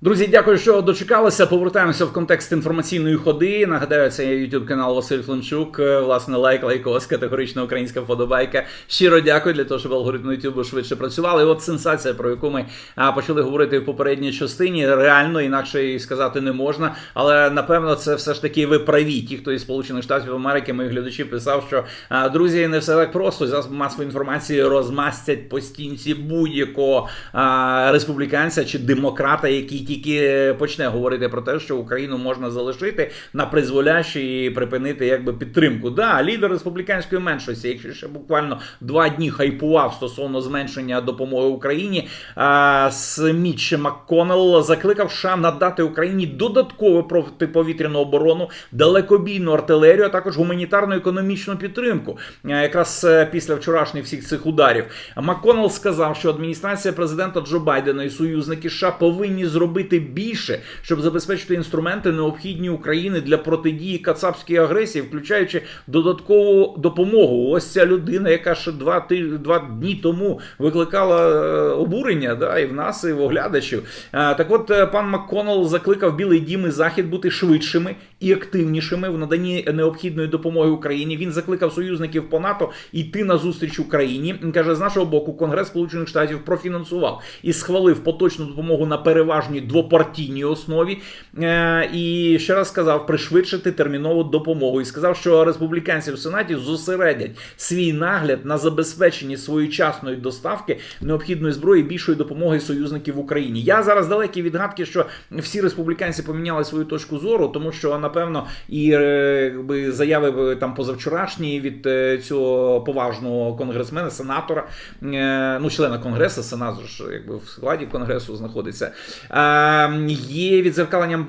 Друзі, дякую, що дочекалися. Повертаємося в контекст інформаційної ходи. Нагадаю, це є YouTube канал Василь Климчук. Е, Власне, лайк, лайкос, категорична українська вподобайка. Щиро дякую для того, щоб алгоритми YouTube швидше працювали. І от сенсація, про яку ми почали говорити в попередній частині. Реально інакше і сказати не можна. Але напевно, це все ж таки ви праві. Ті, хто із Сполучених Штатів Америки, мої глядачі писав, що друзі, не все так просто. Засоби масової інформації розмастять по стінці будь-якого республіканця чи демократа, який тільки почне говорити про те, що Україну можна залишити на призволяще і припинити якби підтримку. Да, лідер республіканської меншості, якщо ще буквально два дні хайпував стосовно зменшення допомоги Україні, Мітч МакКоннелл закликав США надати Україні додаткову протиповітряну оборону, далекобійну артилерію, а також гуманітарну економічну підтримку. А, Якраз е, після вчорашніх всіх цих ударів МакКоннелл сказав, що адміністрація президента Джо Байдена і союзники США повинні зробити більше, щоб забезпечити інструменти, необхідні Україні для протидії кацапській агресії, включаючи додаткову допомогу. Ось ця людина, яка ще два ти- два дні тому викликала е, обурення, да, і в нас, і в оглядачів. Е, Так от е, пан МакКоннелл закликав Білий Дім і Захід бути швидшими і активнішими в наданні необхідної допомоги Україні. Він закликав союзників по НАТО йти на зустріч Україні. Він каже, з нашого боку, Конгрес Сполучених Штатів профінансував і схвалив поточну допомогу на переважній двопартійній основі. Е, І ще раз сказав пришвидшити термінову допомогу. І сказав, що республіканці в Сенаті зосередять свій нагляд на забезпеченні своєчасної доставки необхідної зброї більшої допомоги союзників в Україні. Я зараз далекий від гадки, що всі республіканці поміняли свою точку зору, тому що напевно і е, якби заяви е, там позавчорашні від е, цього поважного конгресмена, сенатора, ну члена конгресу, сенат ж якби в складі конгресу знаходиться. Є відзеркаленням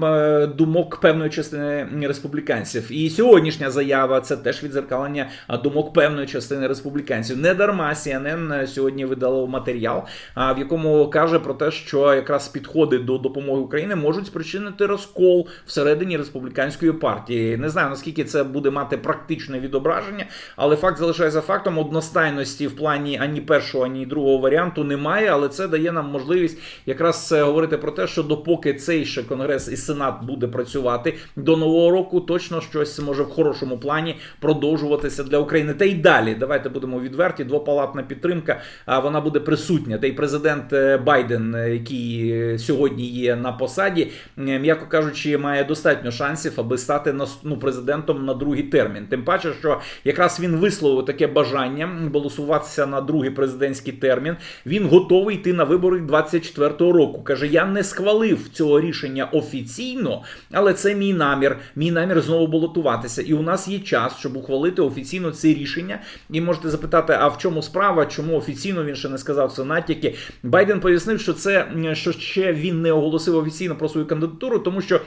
думок певної частини республіканців. І сьогоднішня заява це теж відзеркалення думок певної частини республіканців. Не дарма CNN сьогодні видало матеріал, в якому каже про те, що якраз підходи до допомоги Україні можуть спричинити розкол всередині республіканської партії. Не знаю наскільки це буде мати практичне відображення, але факт залишається фактом. Одностайності в плані ані першого, ані другого варіанту немає, але це дає нам можливість якраз е, говорити про те, що допоки цей ще конгрес і сенат буде працювати до нового року, точно щось може в хорошому плані продовжуватися для України. Та й далі. Давайте будемо відверті. Двопалатна підтримка. Вона буде присутня. Та й президент е, Байден, е, який сьогодні є на посаді, м'яко кажучи, має достатньо шансів, аби стати ну, президентом на другий термін. Тим паче, що якраз він висловив таке бажання балансуватися на другий президентський термін. Він готовий йти на вибори 24-го року. каже: я не схвалив цього рішення офіційно, але це мій намір. Мій намір знову балотуватися. І у нас є час, щоб ухвалити офіційно це рішення. І можете запитати, а в чому справа? Чому офіційно він ще не сказав це натяки? Байден пояснив, що це що ще він не оголосив офіційно про свою кандидатуру, тому що.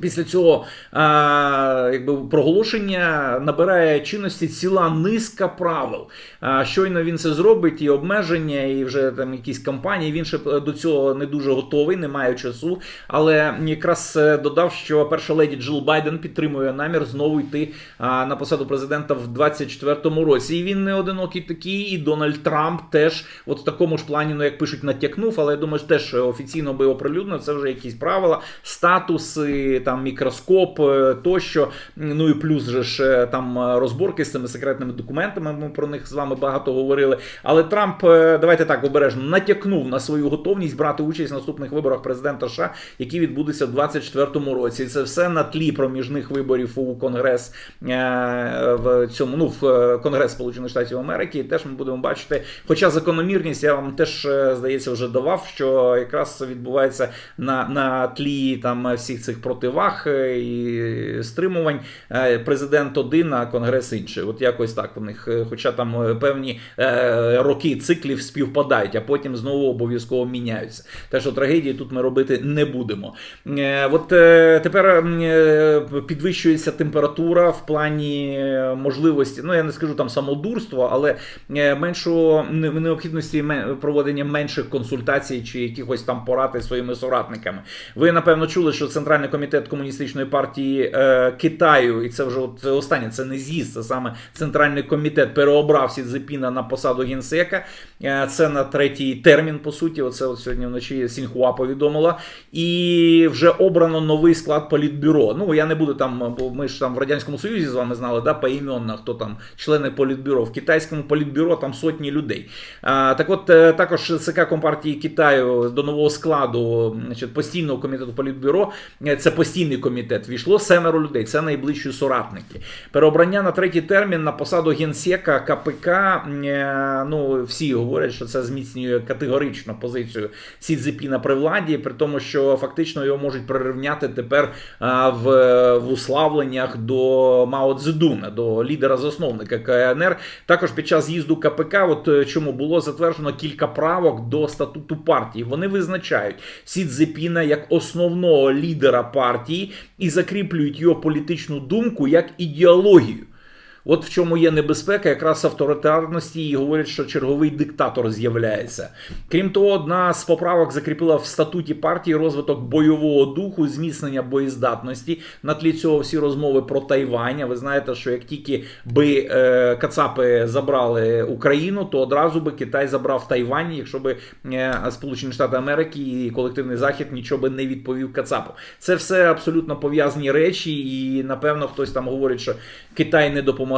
Після цього а, якби проголошення набирає чинності ціла низка правил. А, щойно він це зробить, і обмеження, і вже там якісь кампанії. Він ще до цього не дуже готовий, не має часу. Але якраз е, додав, що перша леді Джил Байден підтримує намір знову йти а, на посаду президента в 24-му році. І він не одинокий такий, і Дональд Трамп теж, от в такому ж плані, ну як пишуть, натякнув, але я думаю, теж офіційно би оприлюднив. Це вже якісь правила, статуси, там мікроскоп е, тощо. Ну і плюс же ж е, там е, розборки з цими секретними документами. Ми про них з вами багато говорили. Але Трамп, давайте так обережно, натякнув на свою готовність брати участь в наступних виборах президента США, які відбудуться в 24-му році. І це все на тлі проміжних виборів у Конгрес в цьому, ну в Конгрес Сполучених Штатів Америки. І теж ми будемо бачити. Хоча закономірність я вам теж здається вже давав, що якраз відбувається на, на тлі там всіх цих противаг е, і стримувань. Е, Президент один, а конгрес інший. От якось так у них, е, хоча там певні роки циклів співпадають, а потім знову обов'язково міняються. Те, що трагедії тут ми робити не будемо. От тепер підвищується температура в плані можливості, ну я не скажу там самодурства, але меншого необхідності проведення менших консультацій чи якихось там порад із своїми соратниками. Ви напевно чули, що Центральний комітет комітет комуністичної партії е, Китаю, і це вже от, це останнє, це не з'їзд, це саме центральний комітет переобрав Сі Цзепіна на посаду генсека. Е, це на третій термін, по суті. Оце от сьогодні вночі Сіньхуа повідомила. І вже обрано новий склад політбюро. Ну я не буду там, бо ми ж там в радянському союзі з вами знали, да, поіменно, хто там члени політбюро. В китайському політбюро там сотні людей. А, так от е, також ЦК Компартії Китаю до нового складу значить, постійного комітету політбюро. е, Це постійний комітет. Війшло семеро людей. Це найближчі соратники. Переобрання на третій термін на посаду генсека КПК. е, Ну всі говорять, що це зміцнює категорично позицію Сі Цзепіна при владі, при тому, що фактично його можуть прирівняти тепер в, в уславленнях до Мао Цзедуна, до лідера засновника КНР. Також під час з'їзду КПК, от е, чому було затверджено кілька правок до статуту партії. Вони визначають Сі Цзепіна як основного лідера партії і закріплюють його політичну думку як ідеологію. От в чому є небезпека, якраз авторитарності, і говорять, що черговий диктатор з'являється. Крім того, одна з поправок закріпила в статуті партії розвиток бойового духу, зміцнення боєздатності. На тлі цього всі розмови про Тайвань. Ви знаєте, що як тільки би е, Кацапи забрали Україну, то одразу би Китай забрав Тайвань, якщо би е, Сполучені Штати Америки і колективний захід нічого би не відповів Кацапу. Це все абсолютно пов'язані речі, і напевно хтось там говорить, що Китай не допомагає.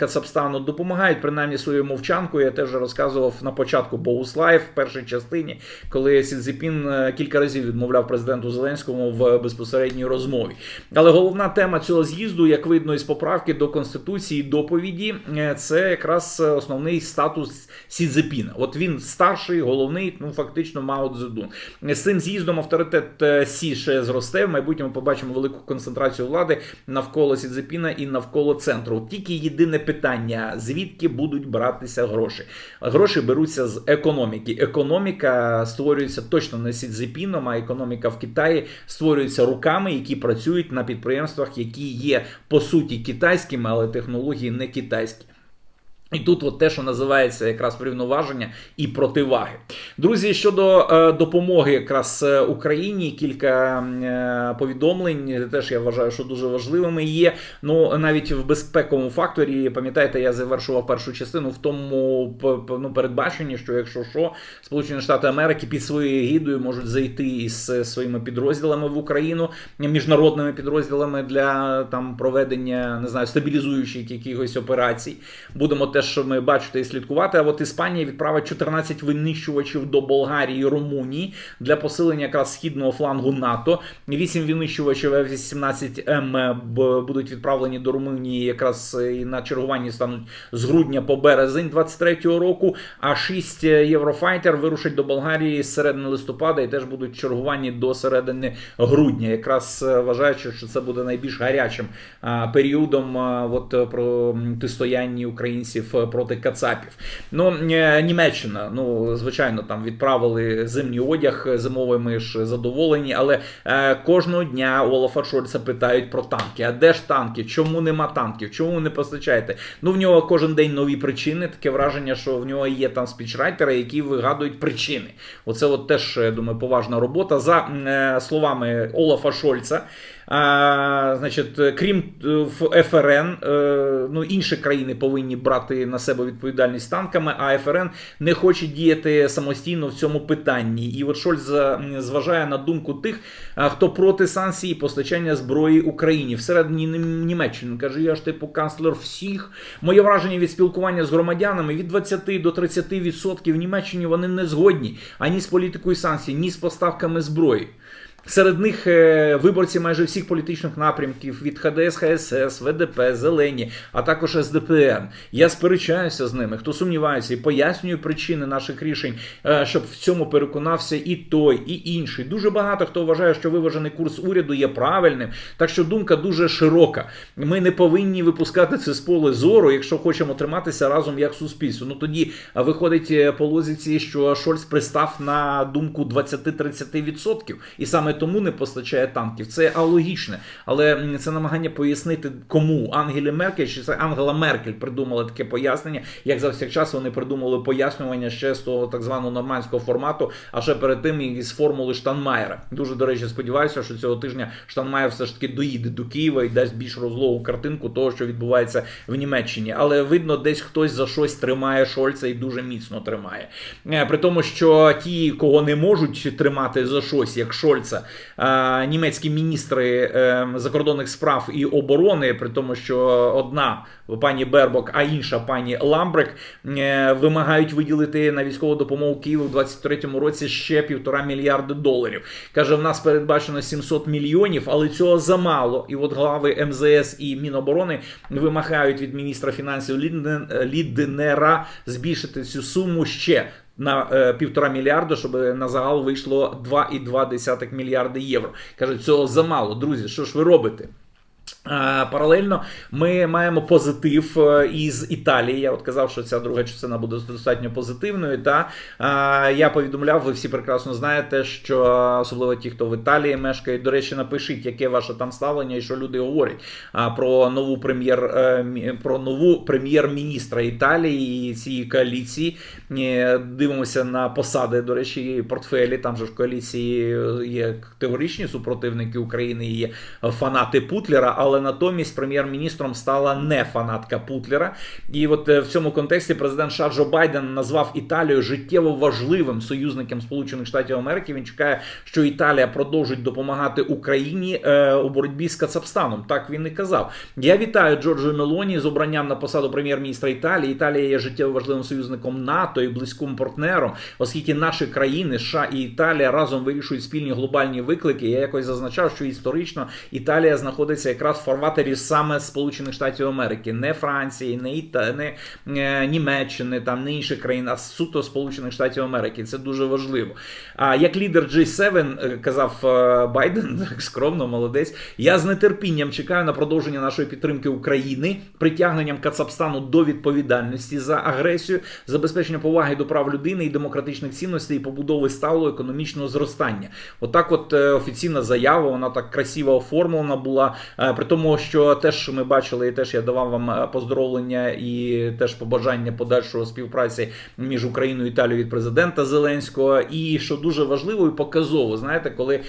Кацапстану допомагають принаймні своєю мовчанкою. Я теж розказував на початку Богуслайв в першій частині, коли Сі Цзіпін е, кілька разів відмовляв президенту Зеленському в безпосередній розмові. Але головна тема цього з'їзду, як видно із поправки до конституції доповіді, е, це якраз основний статус Сі Цзепіна. От він старший, головний, ну фактично Мао Цзедун. З цим з'їздом авторитет е, Сі ще зросте. В майбутньому побачимо велику концентрацію влади навколо Сі Цзепіна і навколо центру. Тільки єдине питання: звідки будуть братися гроші? Гроші беруться з економіки. Економіка створюється точно не сідзепіном, а економіка в Китаї створюється руками, які працюють на підприємствах, які є по суті китайськими, але технології не китайські. І тут от те, що називається якраз врівноваження і противаги. Друзі, щодо е, допомоги якраз е, Україні, кілька е, повідомлень теж я вважаю, що дуже важливими є. Ну навіть в безпековому факторі, пам'ятаєте, я завершував першу частину в тому ну, передбаченні, що якщо що, Сполучені Штати Америки під своєю гідою можуть зайти із е, своїми підрозділами в Україну, міжнародними підрозділами для там проведення не знаю стабілізуючих якихось операцій. Будемо теж ми бачити і слідкувати. А от Іспанія відправить 14 винищувачів до Болгарії і Румунії для посилення якраз східного флангу НАТО. 8 винищувачів F-18М будуть відправлені до Румунії якраз і на чергуванні стануть з грудня по березень 23-го року. А 6 Єврофайтер вирушать до Болгарії з середини листопада і теж будуть чергувані до середини грудня. Якраз е, вважаючи, що це буде найбільш гарячим періодом от, е, протистояння українців е, проти Кацапів. Ну, е, Німеччина, ну звичайно, там відправили зимній одяг зимовий. Ми ж задоволені, але е, кожного дня Олафа Шольца питають про танки. А де ж танки? Чому нема танків? Чому не постачаєте? Ну в нього кожен день нові причини. Таке враження, що в нього є там спічрайтери, які вигадують причини. Оце от теж я думаю, поважна робота. За е, словами Олафа Шольца. А, значить, крім е, ФРН, е, ну інші країни повинні брати на себе відповідальність танками, а ФРН не хоче діяти самостійно в цьому питанні. І от Шольц зважає на думку тих, хто проти санкцій постачання зброї Україні. Всередині Німеччини каже, я ж типу канцлер всіх. Моє враження від спілкування з громадянами від 20 до 30% відсотків в Німеччині вони не згодні ані з політикою санкцій, ні з поставками зброї. Серед них е, виборці майже всіх політичних напрямків від ХДС, ХСС, ВДП, Зелені, а також СДПН. Я сперечаюся з ними. Хто сумнівається і пояснюю причини наших рішень, е, щоб в цьому переконався і той, і інший. Дуже багато хто вважає, що виважений курс уряду є правильним. Так що думка дуже широка. Ми не повинні випускати це з поля зору, якщо хочемо триматися разом як суспільство. Ну тоді виходить е, по лозіці, що Шольц пристав на думку 20-30%. І саме саме тому не постачає танків. Це алогічне, але це намагання пояснити кому Ангелі Меркель чи це Ангела Меркель придумала таке пояснення. Як завсякчас вони придумали пояснювання ще з того так званого нормандського формату, а ще перед тим із формули Штанмаєра. Дуже до речі, сподіваюся, що цього тижня Штанмаєр все ж таки доїде до Києва і дасть більш розлогу картинку того, що відбувається в Німеччині. Але видно, десь хтось за щось тримає Шольца і дуже міцно тримає. Е, При тому, що ті, кого не можуть тримати за щось, як Шольца, німецькі міністри е, закордонних справ і оборони, при тому, що одна пані Бербок, а інша пані Ламбрек е, вимагають виділити на військову допомогу Києву в 23-му році ще півтора мільярди доларів. Каже, в нас передбачено 700 мільйонів, але цього замало. І от глави МЗС і Міноборони вимагають від міністра фінансів Ліднера збільшити цю суму ще. На е, півтора мільярда, щоб на загал вийшло 2,2 мільярди євро. Кажуть, цього замало. Друзі, що ж ви робите? Паралельно ми маємо позитив е, із Італії. Я от казав, що ця друга частина буде достатньо позитивною. Та я повідомляв, ви всі прекрасно знаєте, що особливо ті, хто в Італії мешкає. До речі, напишіть, яке ваше там ставлення і що люди говорять про нову прем'єр е, про нову прем'єр-міністра Італії і цієї коаліції. Е, Дивимося на посади. До речі, портфелі. Там же в коаліції є категоричні супротивники України. Є фанати Путлера, але натомість прем'єр-міністром стала не фанатка Путлера. І от е, в цьому контексті президент США Байден назвав Італію життєво важливим союзником Сполучених Штатів Америки. Він чекає, що Італія продовжить допомагати Україні е, у боротьбі з Кацапстаном. Так він і казав. Я вітаю Джорджо Мелоні з обранням на посаду прем'єр-міністра Італії. Італія є життєво важливим союзником НАТО і близьким партнером, оскільки наші країни, США і Італія разом вирішують спільні глобальні виклики. Я якось зазначав, що історично Італія знаходиться якраз в фарватері саме Сполучених Штатів Америки, не Франції, не Іта, не е, Німеччини, там не інших країн, а суто Сполучених Штатів Америки. Це дуже важливо. А як лідер G7 е, казав е, Байден, так скромно, молодець. Я з нетерпінням чекаю на продовження нашої підтримки України, притягненням Кацапстану до відповідальності за агресію, забезпечення поваги до прав людини і демократичних цінностей і побудови сталого економічного зростання. Отак, от е, офіційна заява, вона так красиво оформлена була. При тому, що теж ми бачили, і теж я давав вам е, поздоровлення і теж побажання подальшого співпраці між Україною і Італією від президента Зеленського. І що дуже важливо і показово, знаєте, коли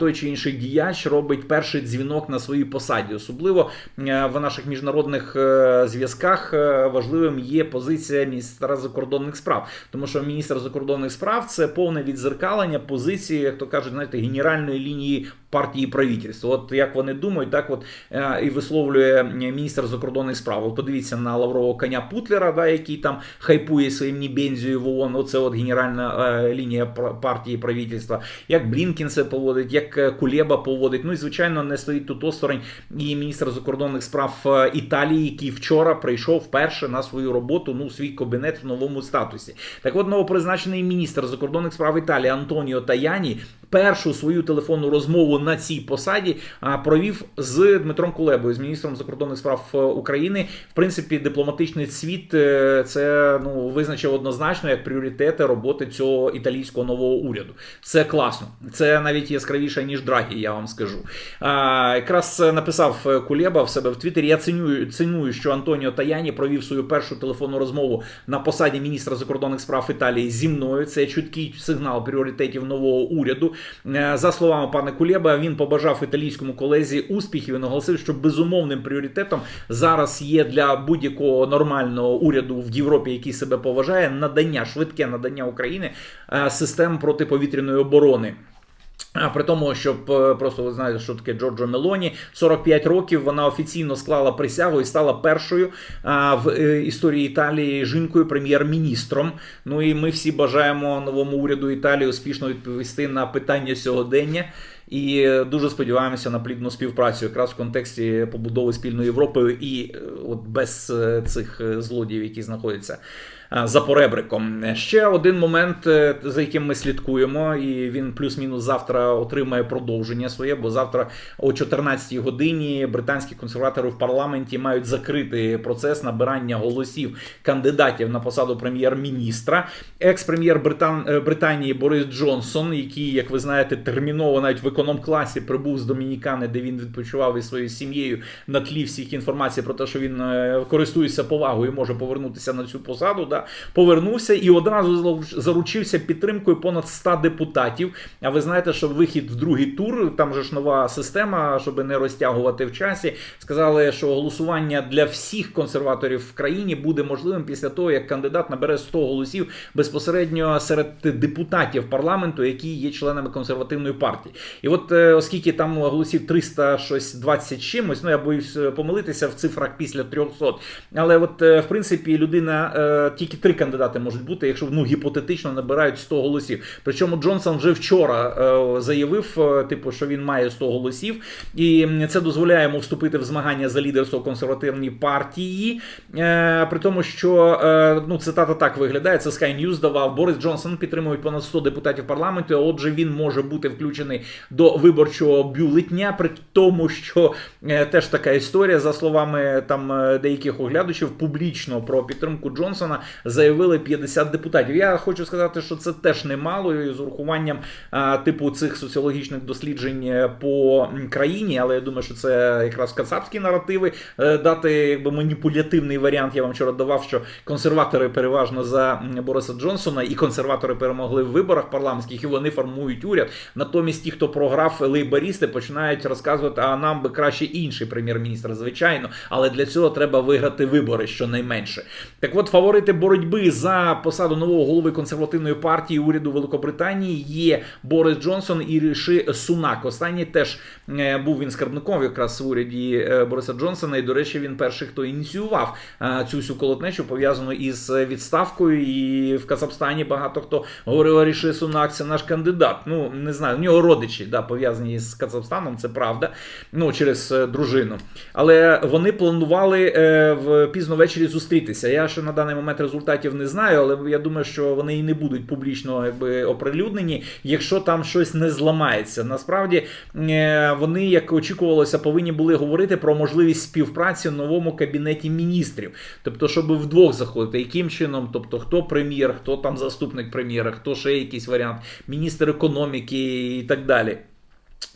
той чи інший діяч робить перший дзвінок на своїй посаді, особливо е, в наших міжнародних е, зв'язках важливим є позиція міністра закордонних справ, тому що міністр закордонних справ це повне відзеркалення позиції, як то кажуть, знаєте, генеральної лінії партії правительства. От як вони думають, так от е, і висловлює міністр закордонних справ. От подивіться на лаврового коня Путлера, да, який там хайпує своїм нібензію в ООН. Оце от генеральна е, лінія партії правительства. Як Блінкін це поводить, як е, Кулеба поводить. Ну і звичайно не стоїть тут осторонь і міністр закордонних справ Італії, який вчора прийшов вперше на свою роботу, ну свій кабінет в новому статусі. Так от новопризначений міністр закордонних справ Італії Антоніо Таяні першу свою телефонну розмову на цій посаді провів з Дмитром Кулебою, з міністром закордонних справ е, України. В принципі, дипломатичний світ е, це ну визначив однозначно як пріоритети роботи цього італійського нового уряду. Це класно, це навіть яскравіше ніж Драгі, я вам скажу. А, якраз написав е, Кулеба в себе в Твіттері. Я цінюю, ціную, що Антоніо Таяні провів свою першу телефонну розмову на посаді міністра закордонних справ Італії зі мною. Це чіткий сигнал пріоритетів нового уряду. Е, За словами пана Кулєба, він побажав італійському колезі успіхів і наголосив, що безумовним пріоритетом зараз є для будь-якого нормального уряду в Європі, який себе поважає, надання швидке надання України е, систем протиповітряної оборони. А при тому, щоб е, просто ви знаєте, що таке Джорджо Мелоні, 45 років вона офіційно склала присягу і стала першою в е, історії Італії жінкою прем'єр-міністром. Ну і ми всі бажаємо новому уряду Італії успішно відповісти на питання сьогодення. І е, дуже сподіваємося на плідну співпрацю, якраз в контексті побудови спільної Європи і от без цих злодіїв, які знаходяться за поребриком. Ще один момент, е, за яким ми слідкуємо, і він плюс-мінус завтра отримає продовження своє, бо завтра о 14-й годині британські консерватори в парламенті мають закрити процес набирання голосів кандидатів на посаду прем'єр-міністра. Екс-прем'єр Британ... е, Британії Борис Джонсон, який, як ви знаєте, терміново навіть в економ-класі прибув з Домінікани, де він відпочивав із своєю сім'єю на тлі всіх інформацій про те, що він е, користується повагою і може повернутися на цю посаду. Да? Повернувся і одразу заручився підтримкою понад 100 депутатів. А ви знаєте, що вихід в другий тур, там же ж нова система, щоб не розтягувати в часі. Сказали, що голосування для всіх консерваторів в країні буде можливим після того, як кандидат набере 100 голосів безпосередньо серед депутатів парламенту, які є членами консервативної партії. І от е, оскільки там голосів 300 щось 20 чимось, ну я боюсь е, помилитися в цифрах після 300. Але от е, в принципі людина е, тільки три кандидати можуть бути, якщо ну гіпотетично набирають 100 голосів. Причому Джонсон вже вчора е, заявив, е, типу, що він має 100 голосів, і це дозволяє йому вступити в змагання за лідерство консервативній партії. Е, при тому, що е, ну цитата так виглядає. Це Sky News давав. Борис Джонсон підтримують понад 100 депутатів парламенту. Отже, він може бути включений до виборчого бюлетня, при тому, що е, теж така історія, за словами там е, деяких оглядачів, публічно про підтримку Джонсона заявили 50 депутатів. Я хочу сказати, що це теж немало і з урахуванням типу цих соціологічних досліджень е, по країні, але я думаю, що це якраз кацапські наративи. Е, Дати якби маніпулятивний варіант. Я вам вчора давав, що консерватори переважно за Бориса Джонсона і консерватори перемогли в виборах парламентських, і вони формують уряд. Натомість ті, хто програв лейбористи, починають розказувати, а нам би краще інший прем'єр-міністр, звичайно, але для цього треба виграти вибори щонайменше. Так от фаворити боротьби за посаду нового голови консервативної партії уряду Великобританії є Борис Джонсон і Ріши Сунак. Останній теж е, був він скарбником якраз в уряді е, Бориса Джонсона. І, до речі, він перший, хто ініціював е, цю всю колотнечу, пов'язану із відставкою. І в Казахстані багато хто говорив, Ріши Сунак це наш кандидат. Ну не знаю, в нього родичі да, пов'язані з Казахстаном, це правда. Ну через дружину. Але вони планували в пізно ввечері зустрітися. Я ще на даний момент результатів не знаю, але я думаю, що вони і не будуть публічно якби оприлюднені, якщо там щось не зламається. Насправді е, вони, як очікувалося, повинні були говорити про можливість співпраці в новому кабінеті міністрів. Тобто, щоб вдвох заходити, яким чином, тобто хто прем'єр, хто там заступник прем'єра, хто ще якийсь варіант, міністр економіки і так далі.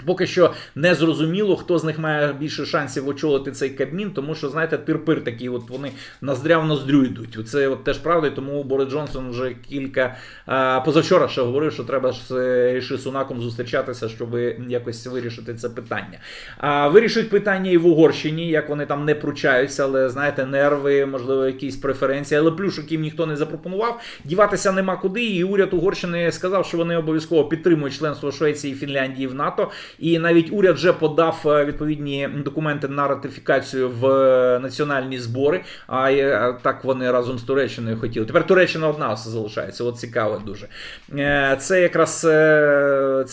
Поки що не зрозуміло, хто з них має більше шансів очолити цей кабмін, тому що, знаєте, тирпир такі, от вони ноздря в ноздрю йдуть. Це от теж правда, і тому Борис Джонсон вже кілька а, позавчора ще говорив, що треба з е, Ріші Сунаком зустрічатися, щоб якось вирішити це питання. А вирішить питання і в Угорщині, як вони там не пручаються, але знаєте, нерви, можливо, якісь преференції, але плюшок їм ніхто не запропонував. Діватися нема куди. І уряд Угорщини сказав, що вони обов'язково підтримують членство Швеції і Фінляндії в НАТО. І навіть уряд вже подав е, відповідні документи на ратифікацію в е, національні збори. А е, так вони разом з Туреччиною хотіли. Тепер Туреччина одна залишається. От цікаво дуже. Це якраз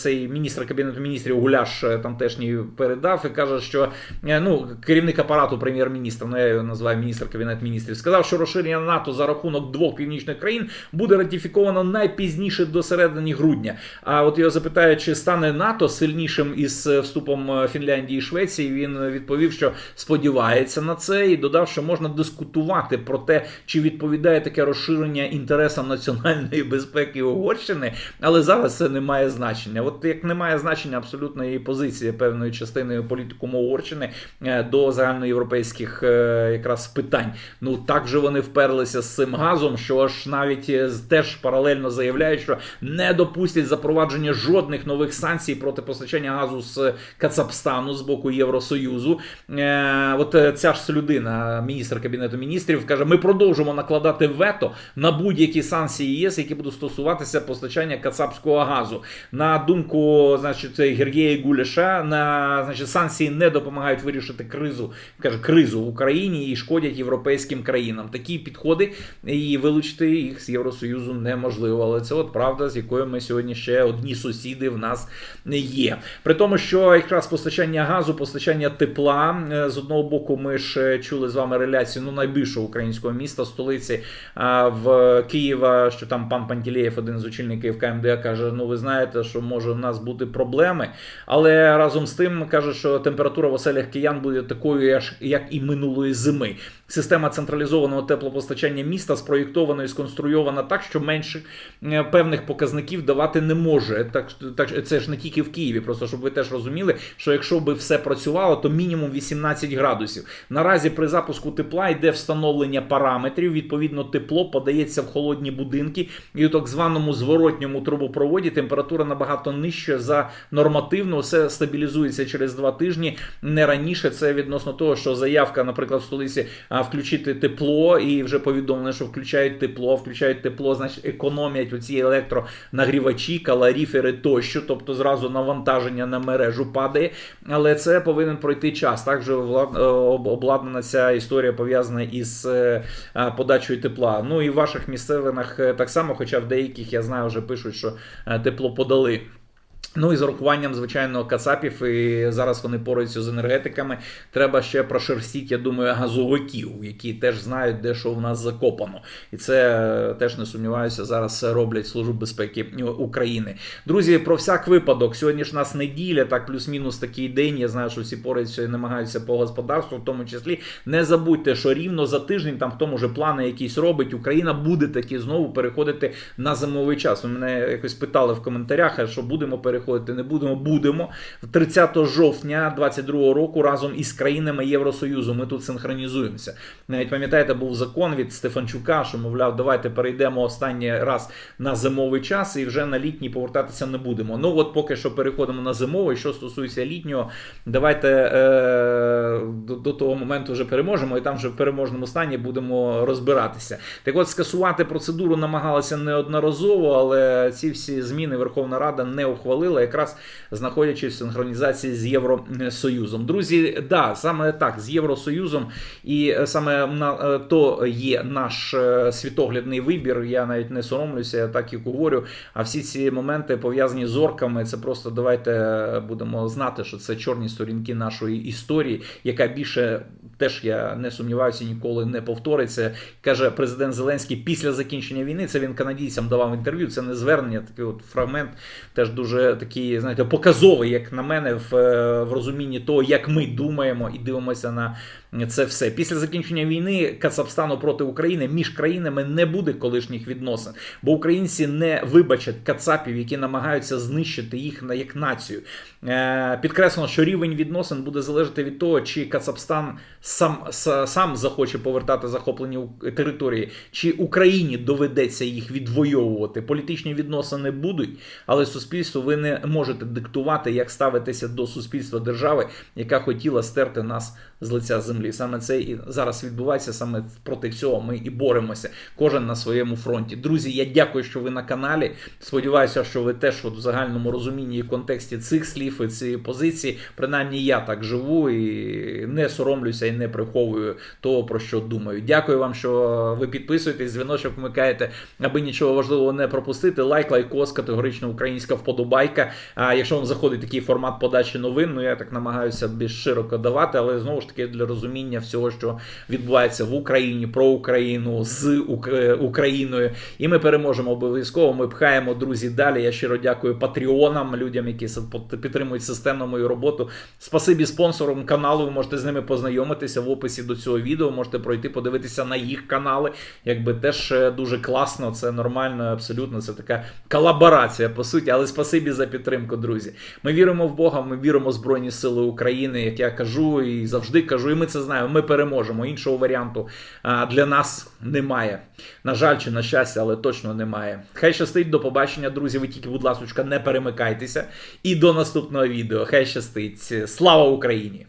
цей міністр кабінету міністрів Гуляш тамтешній передав і каже, що ну, керівник апарату прем'єр-міністра, ну я його називаю міністр кабінет міністрів, сказав, що розширення НАТО за рахунок двох північних країн буде ратифіковано найпізніше до середини грудня. А от його запитають, чи стане НАТО сильнішим із е, вступом е, Фінляндії і Швеції. Він відповів, що сподівається на це, і додав, що можна дискутувати про те, чи відповідає таке розширення інтересам національної безпеки Угорщини, але зараз це не має значення. От як не має значення абсолютно і позиція певної частини політикуму Угорщини е, до загальноєвропейських е, якраз питань. Ну так же вони вперлися з цим газом, що аж навіть е, теж паралельно заявляють, що не допустять запровадження жодних нових санкцій проти постачання газу з Кацапстану з боку Євросоюзу. Е, От е, ця ж людина, міністр кабінету міністрів, каже: ми продовжимо накладати вето на будь-які санкції ЄС, які будуть стосуватися постачання кацапського газу. На думку значить, Гергія Гуляша, на значить, санкції не допомагають вирішити кризу, каже, кризу в Україні і шкодять європейським країнам. Такі підходи і вилучити їх з Євросоюзу неможливо. Але це от правда, з якою ми сьогодні ще одні сусіди в нас є. При тому, що якраз постачання газу, постачання тепла е, з одного боку, ми ж е, чули з вами реляцію ну найбільшого українського міста, столиці в Києва, що там пан Пантілеєв, один з очільників КМДА, каже: Ну, ви знаєте, що може у нас бути проблеми, але разом з тим каже, що температура в оселях киян буде такою, як і минулої зими. Система централізованого теплопостачання міста спроєктована і сконструйована так, що менше е, певних показників давати не може. Так, так це ж не тільки в Києві, просто щоб ви теж розуміли, що якщо би все працювало, то мінімум 18 градусів. Наразі при запуску тепла йде встановлення параметрів. Відповідно, тепло подається в холодні будинки, і у так званому зворотньому трубопроводі температура набагато нижча за нормативну. Все стабілізується через два тижні. Не раніше це відносно того, що заявка, наприклад, в столиці а, включити тепло, і вже повідомлено, що включають тепло, включають тепло, значить економлять оці електронагрівачі, калоріфери тощо, тобто зразу навантаження на мережу падає. Але це повинен пройти час. Також обладнана ця історія пов'язана із е, подачею тепла. Ну і в ваших місцевинах е, так само, хоча в деяких я знаю, вже пишуть, що е, тепло подали. Ну і з урахуванням, звичайно, кацапів, і зараз вони пораються з енергетиками. Треба ще прошерстіть, я думаю, газовиків, які теж знають, де що в нас закопано. І це е, теж не сумніваюся, зараз роблять Службу безпеки України. Друзі, про всяк випадок. Сьогодні ж нас неділя, так плюс-мінус такий день. Я знаю, що всі пораються і намагаються по господарству, в тому числі. Не забудьте, що рівно за тиждень, там хто може плани якісь робить, Україна буде таки знову переходити на зимовий час. Ви мене якось питали в коментарях, що будемо переходити переходити не будемо. Будемо 30 жовтня 2022 року разом із країнами Євросоюзу. Ми тут синхронізуємося. Навіть пам'ятаєте, був закон від Стефанчука, що мовляв, давайте перейдемо останній раз на зимовий час і вже на літній повертатися не будемо. Ну от поки що переходимо на зимовий. Що стосується літнього, давайте е, до, до того моменту вже переможемо, і там вже в переможному стані будемо розбиратися. Так от скасувати процедуру намагалися неодноразово, але ці всі зміни Верховна Рада не ухвалила якраз знаходячись в синхронізації з Євросоюзом. Друзі, да, саме так, з Євросоюзом, і саме на е, то є наш е, світоглядний вибір. Я навіть не соромлюся, я так і говорю. А всі ці моменти пов'язані з орками. Це просто давайте будемо знати, що це чорні сторінки нашої історії, яка більше теж я не сумніваюся, ніколи не повториться. Каже президент Зеленський після закінчення війни. Це він канадійцям давав інтерв'ю. Це не звернення, такий от фрагмент, теж дуже такий, знаєте, показовий, як на мене, в, е, в розумінні того, як ми думаємо і дивимося на це все. Після закінчення війни Кацапстану проти України між країнами не буде колишніх відносин, бо українці не вибачать Кацапів, які намагаються знищити їх на як націю. Е, Підкреслено, що рівень відносин буде залежати від того, чи Кацапстан сам сам захоче повертати захоплені території, чи Україні доведеться їх відвоювати. Політичні відносини будуть, але суспільство ви не можете диктувати, як ставитися до суспільства держави, яка хотіла стерти нас з лиця землі. Саме це і зараз відбувається. Саме проти цього ми і боремося. Кожен на своєму фронті. Друзі, я дякую, що ви на каналі. Сподіваюся, що ви теж от в загальному розумінні і контексті цих слів і цієї позиції. Принаймні, я так живу і не соромлюся і не приховую того, про що думаю. Дякую вам, що ви підписуєтесь, дзвіночок вмикаєте, аби нічого важливого не пропустити. Лайк, лайкос, категорично українська вподобайка. А якщо вам заходить такий формат подачі новин, ну я так намагаюся більш широко давати, але знову ж таки для розуміння всього, що відбувається в Україні, про Україну з Україною. І ми переможемо обов'язково. Ми пхаємо друзі далі. Я щиро дякую патреонам, людям, які підтримують системно мою роботу. Спасибі спонсорам каналу. Ви можете з ними познайомитися в описі до цього відео. Можете пройти, подивитися на їх канали. Якби теж е, дуже класно, це нормально, абсолютно. Це така колаборація, по суті. Але спасибі за підтримку, друзі. Ми віримо в Бога, ми віримо в Збройні Сили України, як я кажу, і завжди кажу, і ми це знаємо. Ми переможемо. Іншого варіанту для нас немає. На жаль, чи на щастя, але точно немає. Хай щастить, до побачення, друзі. Ви тільки, будь ласка, не перемикайтеся. І до наступного відео. Хай щастить. Слава Україні!